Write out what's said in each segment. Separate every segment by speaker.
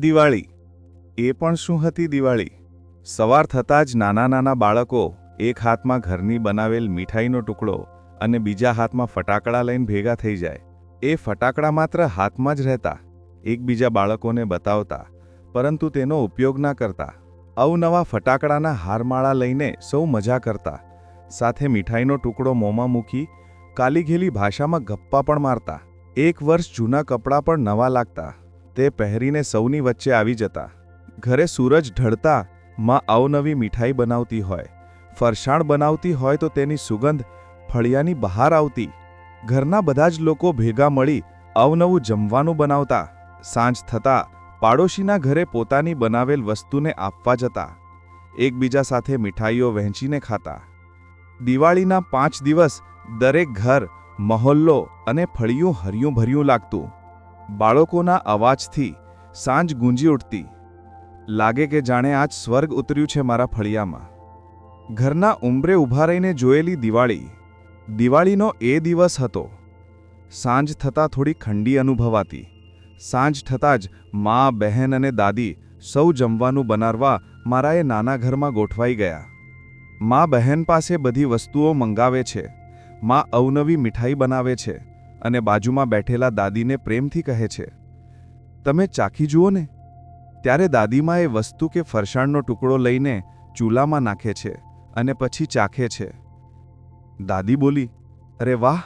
Speaker 1: દિવાળી. એ પણ શું હતી દિવાળી? સવાર થતાં જ નાના નાના બાળકો એક હાથમાં ઘરની બનાવેલ મીઠાઈનો ટુકડો અને બીજા હાથમાં ફટાકડા લઈને ભેગા થઈ જાય. એ ફટાકડા માત્ર હાથમાં જ રહેતા, એકબીજા બાળકોને બતાવતા, પરંતુ તેનો ઉપયોગ ના કરતા. અવનવા ફટાકડાના હારમાળા લઈને સૌ મજા કરતા. સાથે મીઠાઈનો ટુકડો મોંમાં મૂકી કાલીઘેલી ભાષામાં ગપ્પા પણ મારતા. એક વર્ષ જૂના કપડાં પણ નવા લાગતા. તે પહેરીને સૌની વચ્ચે આવી જતા. ઘરે સૂરજ ઢળતા માં અવનવી મીઠાઈ બનાવતી હોય. ફરસાણ બનાવતી હોય તો તેની સુગંધ ફળિયાની બહાર આવતી. ઘરના બધા જ લોકો ભેગા મળી અવનવું જમવાનું બનાવતા. સાંજ થતાં પાડોશીના ઘરે પોતાની બનાવેલ વસ્તુને આપવા જતા. એકબીજા સાથે મીઠાઈઓ વહેંચીને ખાતા. દિવાળીના પાંચ દિવસ દરેક ઘર, મહોલ્લો અને ફળિયું હર્યું ભર્યું લાગતું. બાળકોના અવાજથી સાંજ ગુંજી ઉઠતી. લાગે કે જાણે આજ સ્વર્ગ ઉતર્યું છે મારા ફળિયામાં. ઘરના ઉંબરે ઊભા રહીને જોયેલી દિવાળી. દિવાળીનો એ દિવસ હતો. સાંજ થતાં થોડી ખંડી અનુભવાતી. સાંજ થતાં જ મા, બહેન અને દાદી સૌ જમવાનું બનાવવા મારા એ નાના ઘરમાં ગોઠવાઈ ગયા. મા, બહેન પાસે બધી વસ્તુઓ મંગાવે છે. મા અવનવી મીઠાઈ બનાવે છે. અને બાજુમાં બેઠેલા દાદીને પ્રેમથી કહે છે, તમે ચાખી જુઓ ને. ત્યારે દાદીમાં એ વસ્તુ કે ફરસાણનો ટુકડો લઈને ચૂલામાં નાખે છે અને પછી ચાખે છે. દાદી બોલી, અરે વાહ,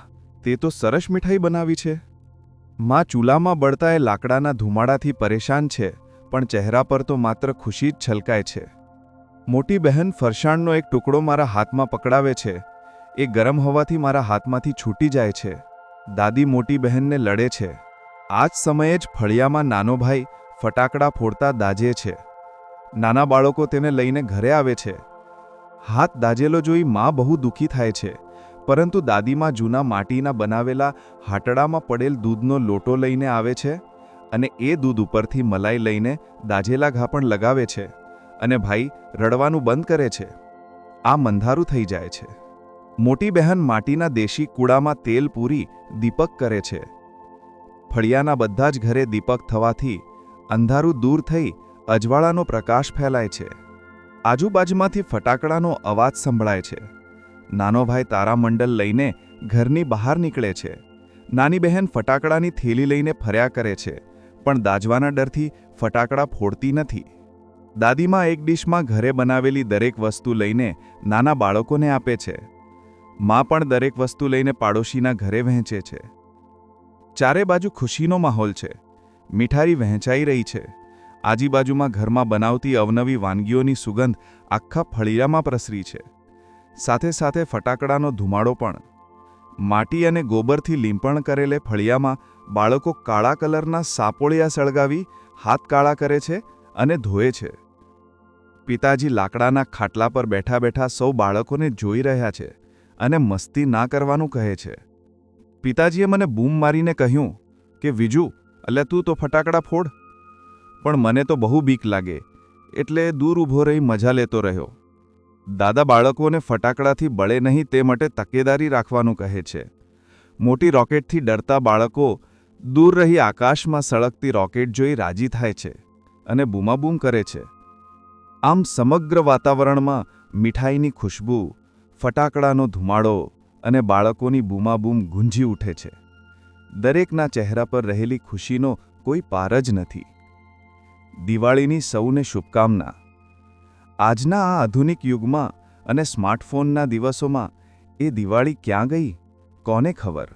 Speaker 1: તે તો સરસ મીઠાઈ બનાવી છે. માં ચૂલામાં બળતા એ લાકડાના ધુમાડાથી પરેશાન છે, પણ ચહેરા પર તો માત્ર ખુશી જ છલકાય છે. મોટી બહેન ફરસાણનો એક ટુકડો મારા હાથમાં પકડાવે છે, એ ગરમ હોવાથી મારા હાથમાંથી છૂટી જાય છે. દાદી મોટી બહેનને લડે છે. આ જ સમયે જ ફળિયામાં નાનો ભાઈ ફટાકડા ફોડતા દાજે છે. નાના બાળકો તેને લઈને ઘરે આવે છે. હાથ દાજેલો જોઈ માં બહુ દુઃખી થાય છે. પરંતુ દાદીમાં જૂના માટીના બનાવેલા હાટડામાં પડેલ દૂધનો લોટો લઈને આવે છે અને એ દૂધ ઉપરથી મલાઈ લઈને દાજેલા ઘા પણ લગાવે છે અને ભાઈ રડવાનું બંધ કરે છે. આ મંધારું થઈ જાય છે. મોટી બહેન માટીના દેશી કૂડામાં તેલ પૂરી દીપક કરે છે. ફળિયાના બધા જ ઘરે દીપક થવાથી અંધારું દૂર થઈ અજવાળાનો પ્રકાશ ફેલાય છે. આજુબાજુમાંથી ફટાકડાનો અવાજ સંભળાય છે. નાનો ભાઈ તારામંડલ લઈને ઘરની બહાર નીકળે છે. નાની બહેન ફટાકડાની થેલી લઈને ફર્યા કરે છે, પણ દાજવાના ડરથી ફટાકડા ફોડતી નથી. દાદીમાં એક ડીશમાં ઘરે બનાવેલી દરેક વસ્તુ લઈને નાના બાળકોને આપે છે. માં પણ દરેક વસ્તુ લઈને પાડોશીના ઘરે વહેંચે છે. ચારે બાજુ ખુશીનો માહોલ છે. મીઠારી વહેંચાઈ રહી છે. આજુબાજુમાં ઘરમાં બનાવતી અવનવી વાનગીઓની સુગંધ આખા ફળિયામાં પ્રસરી છે. સાથે સાથે ફટાકડાનો ધુમાડો પણ. માટી અને ગોબરથી લીંપણ કરેલે ફળિયામાં બાળકો કાળા કલરના સાપોળિયા સળગાવી હાથ કાળા કરે છે અને ધોએ છે. પિતાજી લાકડાના ખાટલા પર બેઠા બેઠા સૌ બાળકોને જોઈ રહ્યા છે. અને મસ્તી ના કરવાનું કહે છે. પિતાજીએ મને બૂમ મારીને કહ્યું કે, વિજુ અલ્યા તું તો ફટાકડા ફોડ. પણ મને તો બહુ બીક લાગે, એટલે દૂર ઊભો રહી મજા લેતો રહ્યો. દાદા બાળકોને ફટાકડાથી બળે નહીં તે માટે તકેદારી રાખવાનું કહે છે. મોટી રોકેટથી ડરતા બાળકો દૂર રહી આકાશમાં સળગતી રોકેટ જોઈ રાજી થાય છે અને બૂમાબૂમ કરે છે. આમ સમગ્ર વાતાવરણમાં મીઠાઈની ખુશ્બુ ફટાકડાનો ધુમાડો અને બાળકોની બૂમાબૂમ ગુંજી ઉઠે છે. દરેકના ચહેરા પર રહેલી ખુશીનો કોઈ પાર જ નથી. દિવાળીની સૌને શુભકામના. આજના આ આધુનિક યુગમાં અને સ્માર્ટફોનના દિવસોમાં એ દિવાળી ક્યાં ગઈ? કોને ખબર?